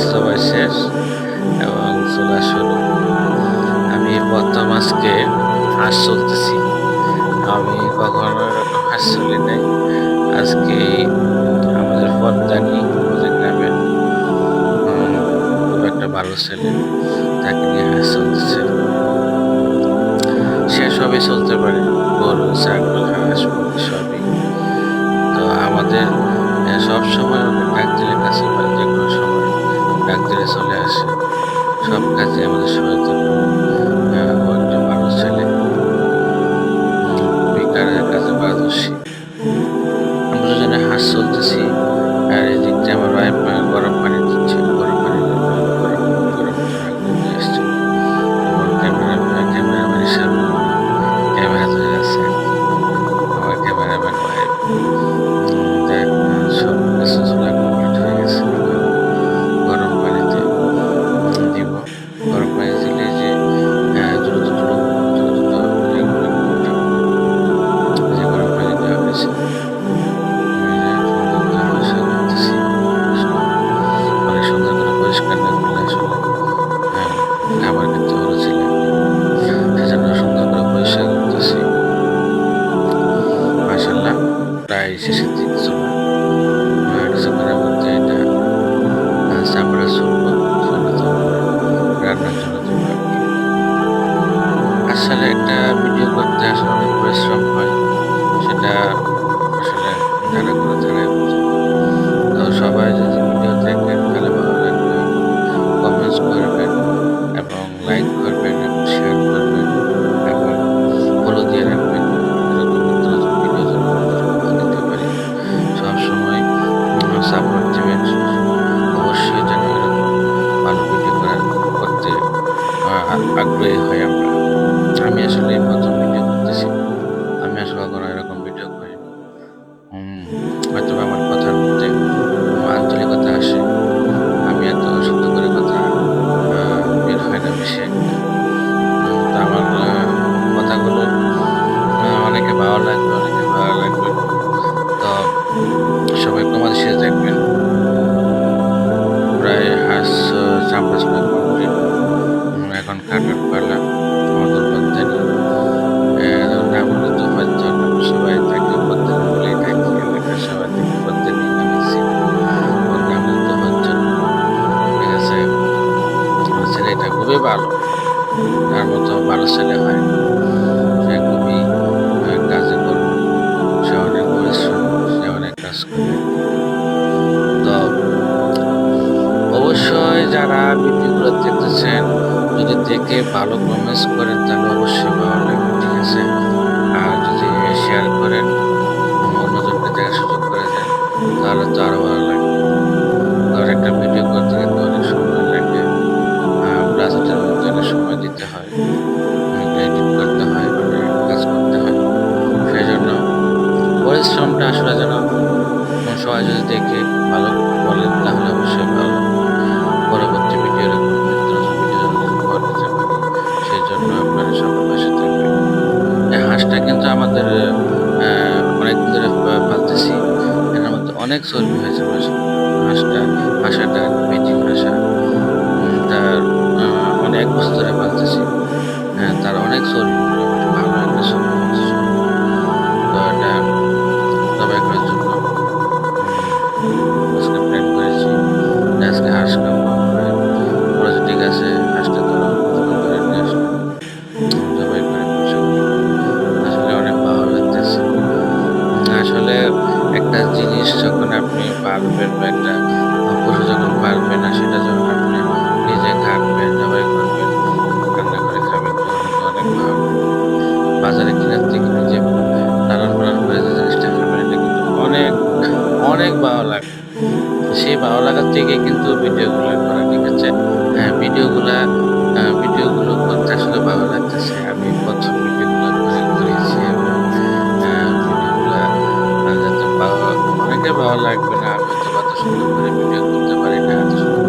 বাস্তবায় শেষ এবং চলে শুরু আমি প্রথম আজকে হাঁস চলতেছি। আমি কখনো এরকম হাঁস চলি নাই। আজকে আমাদের পদ্মানি আমাদের গ্রামের খুব একটা ভালো ছেলে, তাকে নিয়ে হাঁস চলতেছে। সালে একটা ভিডিও করতে আসলে অনেক পরিশ্রম action. তার মতো ভালো ছেলে হয়। সে খুবই কাজে করবে সে অনেক পরিশ্রম, সে অনেক কাজ করবে তো অবশ্যই যারা ভিডিওগুলো দেখতেছেন, যদি দেখে ভালো কমেন্টস সবাই যদি দেখে ভালো বলেন তাহলে অবশ্যই ভালো। পরবর্তী ভিডিওর সেই জন্য আপনারা সবার পাশে থাকবেন। এই হাঁসটা কিন্তু আমাদের অনেক ধরে পালতেছি এর মধ্যে অনেক চর্বি হয়েছে হাঁসটা হাঁসাটা থেকে কিন্তু ভিডিওগুলো করা ঠিক আছে। হ্যাঁ, ভিডিওগুলো ভিডিওগুলো করতে আসলে ভালো লাগতেছে। আমি প্রথম ভিডিওগুলো করে করেছি এবং ভিডিওগুলো ভালো অনেকে ভালো লাগবে না। আমি তো সুন্দর করে ভিডিও করতে পারি না, এত সুন্দর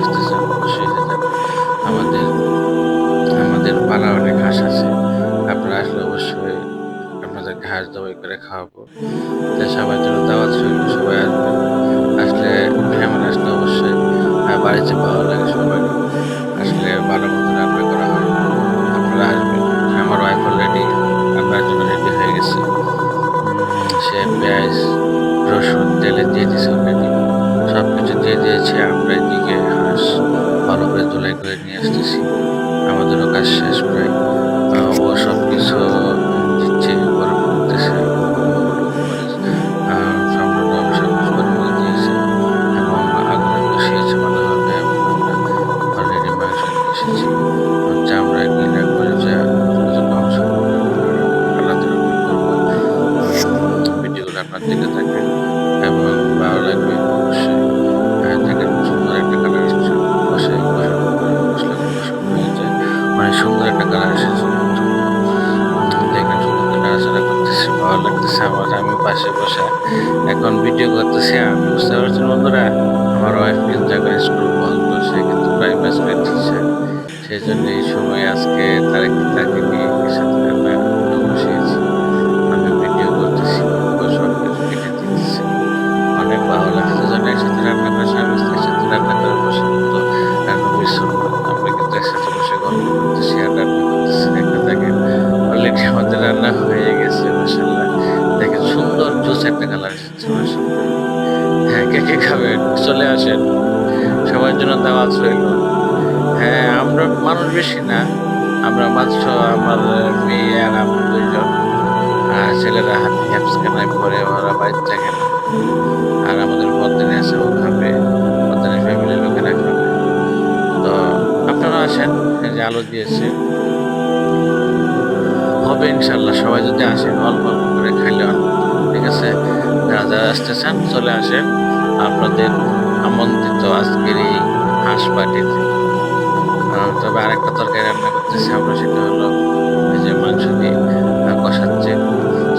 আসতেছে অবশ্যই আমাদের আমাদের পালা অনেক ঘাস আছে। আপনারা আসলে অবশ্যই আপনাদের ঘাস দবাই করে খাওয়াবো। তাই ভালো করে ধুলাই করে নিয়ে আসতেছি। আমাদেরও কাজ শেষ প্রায়। ও সব কিছু পাশে বসে। এখন ভিডিও করতেছি আমি। বুঝতে পারছি বন্ধুরা? আমার ওয়াইফ কিন্তু এখন স্কুল বন্ধ, সে কিন্তু প্রাইভেট স্কুল সেই জন্য এই সময় আজকে তার তাকে সবার জন্য দাওয়াত রইল হ্যাঁ আমরা মানুষ বেশি না। আমরা মাত্র আমার মেয়ে আর আমরা দুইজন। ছেলেরা হ্যাপস কেনায় পরে ওরা বাড়িতে থাকে না আর আমাদের বর্তমানে আছে, ও খাবে। বর্তমানে ফ্যামিলির লোকেরা খাবে। তো আপনারা আসেন যে আলো দিয়েছে। হবে ইনশাল্লাহ, সবাই যদি আসেন, অল্প অল্প করে খাইলে ঠিক আছে? যারা যারা আসতে চান, চলে আসেন। আপনাদের আমন্ত্রিত আজকের এই হাঁস পার্টিতে আহ, তবে আরেকটা তরকারি রান্না করতেছি আমরা সেটা হলো এই যে মাংস দিয়ে কষাচ্ছে।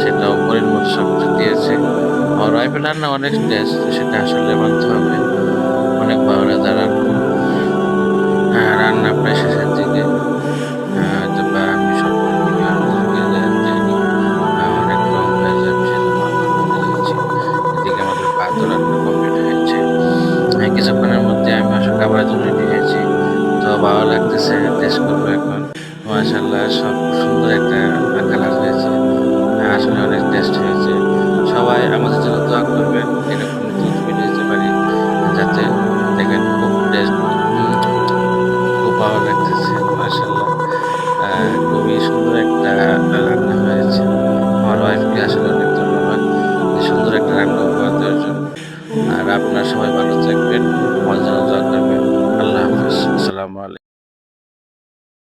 সেটাও পরিমাণ সব কিছু দিয়েছে। আর ওয়াইফের রান্না অনেক টেস্ট সেটা আসলে মানতে হবে। অনেক ভালো রান্না। হ্যাঁ রান্না প্রায় শেষের দিকে। অনেক লং হয়ে যাবে আমি এদিকে আমাদের ভাতও রান্না মাশাল্লাহ সব সুন্দর